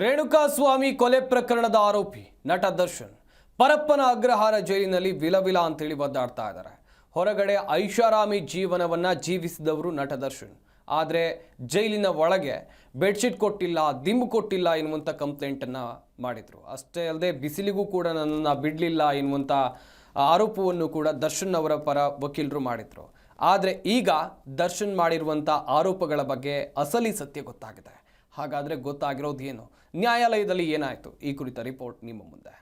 ರೇಣುಕಾಸ್ವಾಮಿ ಕೊಲೆ ಪ್ರಕರಣದ ಆರೋಪಿ ನಟ ದರ್ಶನ್ ಪರಪ್ಪನ ಅಗ್ರಹಾರ ಜೈಲಿನಲ್ಲಿ ವಿಲವಿಲ ಅಂತೇಳಿ ಒದ್ದಾಡ್ತಾ ಇದ್ದಾರೆ. ಹೊರಗಡೆ ಐಷಾರಾಮಿ ಜೀವನವನ್ನ ಜೀವಿಸಿದವರು ನಟ ದರ್ಶನ್. ಆದರೆ ಜೈಲಿನ ಒಳಗೆ ಬೆಡ್ಶೀಟ್ ಕೊಟ್ಟಿಲ್ಲ, ದಿಂಬು ಕೊಟ್ಟಿಲ್ಲ ಎನ್ನುವಂಥ ಕಂಪ್ಲೇಂಟನ್ನು ಮಾಡಿದರು. ಅಷ್ಟೇ ಅಲ್ಲದೆ ಬಿಸಿಲಿಗೂ ಕೂಡ ನನ್ನನ್ನು ಬಿಡಲಿಲ್ಲ ಎನ್ನುವಂಥ ಆರೋಪವನ್ನು ಕೂಡ ದರ್ಶನ್ ಅವರ ಪರ ವಕೀಲರು ಮಾಡಿದರು. ಆದರೆ ಈಗ ದರ್ಶನ್ ಮಾಡಿರುವಂಥ ಆರೋಪಗಳ ಬಗ್ಗೆ ಅಸಲಿ ಸತ್ಯ ಗೊತ್ತಾಗಿದೆ. ಹಾಗಾದರೆ ಗೊತ್ತಾಗಿರೋದು ಏನು? ನ್ಯಾಯಾಲಯದಲ್ಲಿ ಏನಾಯಿತು? ಈ ಕುರಿತ ರಿಪೋರ್ಟ್ ನಿಮ್ಮ ಮುಂದೆ.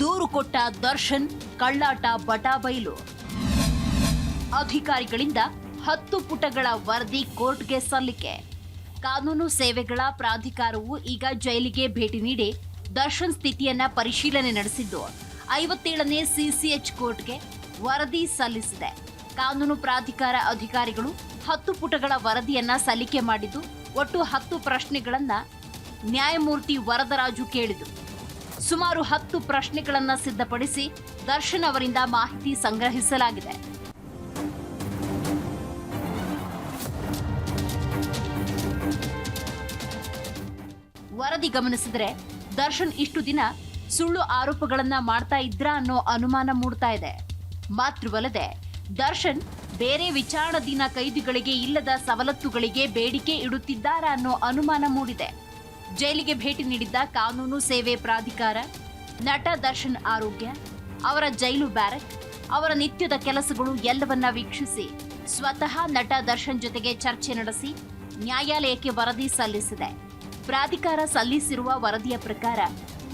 ದೂರು ಕೊಟ್ಟ ದರ್ಶನ್, ಕಳ್ಳಾಟ ಬಟಾಬೈಲು ಅಧಿಕಾರಿಗಳಿಂದ ಹತ್ತು ಪುಟಗಳ ವರದಿ ಕೋರ್ಟ್ಗೆ ಸಲ್ಲಿಕೆ. ಕಾನೂನು ಸೇವೆಗಳ ಪ್ರಾಧಿಕಾರವು ಈಗ ಜೈಲಿಗೆ ಭೇಟಿ ನೀಡಿ ದರ್ಶನ್ ಸ್ಥಿತಿಯನ್ನ ಪರಿಶೀಲನೆ ನಡೆಸಿದ್ದು. ಐವತ್ತೇಳನೇ ಸಿಸಿಎಚ್ ಕೋರ್ಟ್ಗೆ ವರದಿ ಸಲ್ಲಿಸಿದೆ. ಕಾನೂನು ಪ್ರಾಧಿಕಾರ ಅಧಿಕಾರಿಗಳು ಹತ್ತು ಪುಟಗಳ ವರದಿಯನ್ನ ಸಲ್ಲಿಕೆ ಮಾಡಿದ್ದು, ಒಟ್ಟು ಹತ್ತು ಪ್ರಶ್ನೆಗಳನ್ನ ನ್ಯಾಯಮೂರ್ತಿ ವರದರಾಜು ಕೇಳಿದರು. ಸುಮಾರು ಹತ್ತು ಪ್ರಶ್ನೆಗಳನ್ನ ಸಿದ್ಧಪಡಿಸಿ ದರ್ಶನ್ ಅವರಿಂದ ಮಾಹಿತಿ ಸಂಗ್ರಹಿಸಲಾಗಿದೆ. ವರದಿ ಗಮನಿಸಿದರೆ ದರ್ಶನ್ ಇಷ್ಟು ದಿನ ಸುಳ್ಳು ಆರೋಪಗಳನ್ನ ಮಾಡ್ತಾ ಇದ್ರಾ ಅನ್ನೋ ಅನುಮಾನ ಮೂಡ್ತಾ ಇದೆ. ಮಾತ್ರವಲ್ಲದೆ ದರ್ಶನ್, ಬೇರೆ ವಿಚಾರಣಾಧೀನ ಕೈದಿಗಳಿಗೆ ಇಲ್ಲದ ಸವಲತ್ತುಗಳಿಗೆ ಬೇಡಿಕೆ ಇಡುತ್ತಿದ್ದಾರಾ ಅನ್ನೋ ಅನುಮಾನ ಮೂಡಿದೆ. ಜೈಲಿಗೆ ಭೇಟಿ ನೀಡಿದ್ದ ಕಾನೂನು ಸೇವೆ ಪ್ರಾಧಿಕಾರ, ನಟ ದರ್ಶನ್ ಆರೋಗ್ಯ, ಅವರ ಜೈಲು ಬ್ಯಾರಕ್ ಅವರ ನಿತ್ಯದ ಕೆಲಸಗಳು ಎಲ್ಲವನ್ನ ವೀಕ್ಷಿಸಿ, ಸ್ವತಃ ನಟ ದರ್ಶನ್ ಜೊತೆಗೆ ಚರ್ಚೆ ನಡೆಸಿ, ನ್ಯಾಯಾಲಯಕ್ಕೆ ವರದಿ ಸಲ್ಲಿಸಿದೆ. ಪ್ರಾಧಿಕಾರ ಸಲ್ಲಿಸಿರುವ ವರದಿಯ ಪ್ರಕಾರ,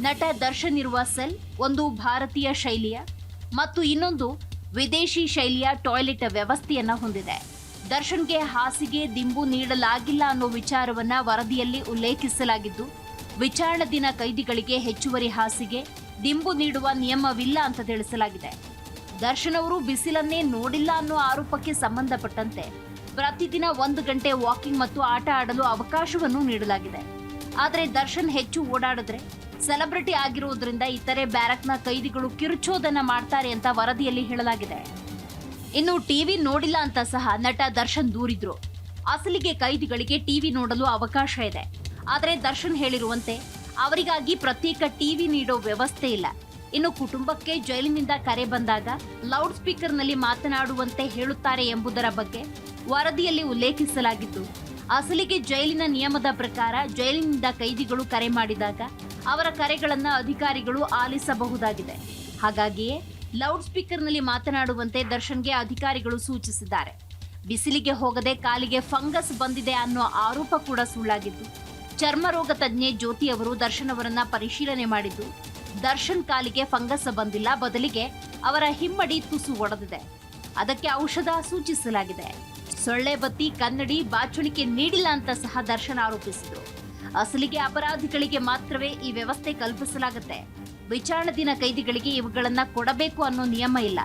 ನಟ ದರ್ಶನ್ ಇರುವ ಸೆಲ್ ಒಂದು ಭಾರತೀಯ ಶೈಲಿಯ ಮತ್ತು ಇನ್ನೊಂದು ವಿದೇಶಿ ಶೈಲಿಯ ಟಾಯ್ಲೆಟ್ ವ್ಯವಸ್ಥೆಯನ್ನ ಹೊಂದಿದೆ. ದರ್ಶನ್ಗೆ ಹಾಸಿಗೆ, ದಿಂಬು ನೀಡಲಾಗಿಲ್ಲ ಅನ್ನೋ ವಿಚಾರವನ್ನ ವರದಿಯಲ್ಲಿ ಉಲ್ಲೇಖಿಸಲಾಗಿದ್ದು ವಿಚಾರಣಾಧೀನ ಕೈದಿಗಳಿಗೆ ಹೆಚ್ಚುವರಿ ಹಾಸಿಗೆ, ದಿಂಬು ನೀಡುವ ನಿಯಮವಿಲ್ಲ ಅಂತ ತಿಳಿಸಲಾಗಿದೆ. ದರ್ಶನ್ ಅವರು ಬಿಸಿಲನ್ನೇ ನೋಡಿಲ್ಲ ಅನ್ನೋ ಆರೋಪಕ್ಕೆ ಸಂಬಂಧಪಟ್ಟಂತೆ ಪ್ರತಿದಿನ ಒಂದು ಗಂಟೆ ವಾಕಿಂಗ್ ಮತ್ತು ಆಟ ಆಡಲು ಅವಕಾಶವನ್ನು ನೀಡಲಾಗಿದೆ. ಆದರೆ ದರ್ಶನ್ ಹೆಚ್ಚು ಓಡಾಡಿದ್ರೆ ಸೆಲೆಬ್ರಿಟಿ ಆಗಿರುವುದರಿಂದ ಇತರೆ ಬ್ಯಾರಕ್ನ ಕೈದಿಗಳು ಕಿರುಚೋದನ್ನ ಮಾಡ್ತಾರೆ ಅಂತ ವರದಿಯಲ್ಲಿ ಹೇಳಲಾಗಿದೆ. ಇನ್ನು ಟಿವಿ ನೋಡಿಲ್ಲ ಅಂತ ಸಹ ನಟ ದರ್ಶನ್ ದೂರಿದ್ರು. ಅಸಲಿಗೆ ಕೈದಿಗಳಿಗೆ ಟಿವಿ ನೋಡಲು ಅವಕಾಶ ಇದೆ. ಆದರೆ ದರ್ಶನ್ ಹೇಳಿರುವಂತೆ, ಅವರಿಗಾಗಿ ಪ್ರತ್ಯೇಕ ಟಿವಿ ನೀಡೋ ವ್ಯವಸ್ಥೆ ಇಲ್ಲ. ಇನ್ನು ಕುಟುಂಬಕ್ಕೆ ಜೈಲಿನಿಂದ ಕರೆ ಬಂದಾಗ ಲೌಡ್ ಸ್ಪೀಕರ್ನಲ್ಲಿ ಮಾತನಾಡುವಂತೆ ಹೇಳುತ್ತಾರೆ ಎಂಬುದರ ಬಗ್ಗೆ ವರದಿಯಲ್ಲಿ ಉಲ್ಲೇಖಿಸಲಾಗಿದ್ದು ಅಸಲಿಗೆ ಜೈಲಿನ ನಿಯಮದ ಪ್ರಕಾರ ಜೈಲಿನಿಂದ ಕೈದಿಗಳು ಕರೆ ಮಾಡಿದಾಗ ಅವರ ಕರೆಗಳನ್ನು ಅಧಿಕಾರಿಗಳು ಆಲಿಸಬಹುದಾಗಿದೆ. ಹಾಗಾಗಿಯೇ ಲೌಡ್ ಸ್ಪೀಕರ್ನಲ್ಲಿ ಮಾತನಾಡುವಂತೆ ದರ್ಶನ್ಗೆ ಅಧಿಕಾರಿಗಳು ಸೂಚಿಸಿದ್ದಾರೆ. ಬಿಸಿಲಿಗೆ ಹೋಗದೆ ಕಾಲಿಗೆ ಫಂಗಸ್ ಬಂದಿದೆ ಅನ್ನೋ ಆರೋಪ ಕೂಡ ಸುಳ್ಳಾಗಿದ್ದು ಚರ್ಮರೋಗ ತಜ್ಞೆ ಜ್ಯೋತಿ ಅವರು ದರ್ಶನ್ ಅವರನ್ನ ಪರಿಶೀಲನೆ ಮಾಡಿದ್ದು, ದರ್ಶನ್ ಕಾಲಿಗೆ ಫಂಗಸ್ ಬಂದಿಲ್ಲ, ಬದಲಿಗೆ ಅವರ ಹಿಮ್ಮಡಿ ತುಸು ಒಡೆದಿದೆ. ಅದಕ್ಕೆ ಔಷಧ ಸೂಚಿಸಲಾಗಿದೆ. ಸೊಳ್ಳೆ ಬತ್ತಿ, ಕನ್ನಡಿ, ಬಾಚುಣಿಕೆ ನೀಡಿಲ್ಲ ಅಂತ ಸಹ ದರ್ಶನ್ ಆರೋಪಿಸಿದರು. ಅಸಲಿಗೆ ಅಪರಾಧಿಗಳಿಗೆ ಮಾತ್ರವೇ ಈ ವ್ಯವಸ್ಥೆ ಕಲ್ಪಿಸಲಾಗುತ್ತೆ. ವಿಚಾರಣಾಧೀನ ಕೈದಿಗಳಿಗೆ ಇವುಗಳನ್ನ ಕೊಡಬೇಕು ಅನ್ನೋ ನಿಯಮ ಇಲ್ಲ.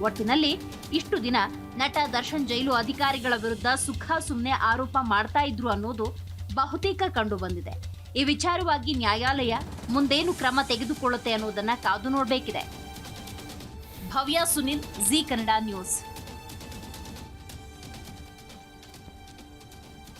ಒಟ್ಟಿನಲ್ಲಿ ಇಷ್ಟು ದಿನ ನಟ ದರ್ಶನ್ ಜೈಲು ಅಧಿಕಾರಿಗಳ ವಿರುದ್ಧ ಸುಖ ಸುಮ್ಮನೆ ಆರೋಪ ಮಾಡ್ತಾ ಇದ್ರು ಅನ್ನೋದು ಬಹುತೇಕ ಕಂಡು ಬಂದಿದೆ. ಈ ವಿಚಾರವಾಗಿ ನ್ಯಾಯಾಲಯ ಮುಂದೇನು ಕ್ರಮ ತೆಗೆದುಕೊಳ್ಳುತ್ತೆ ಅನ್ನೋದನ್ನ ಕಾದು ನೋಡಬೇಕಿದೆ. Bhavya Sunil, Zee Kannada news.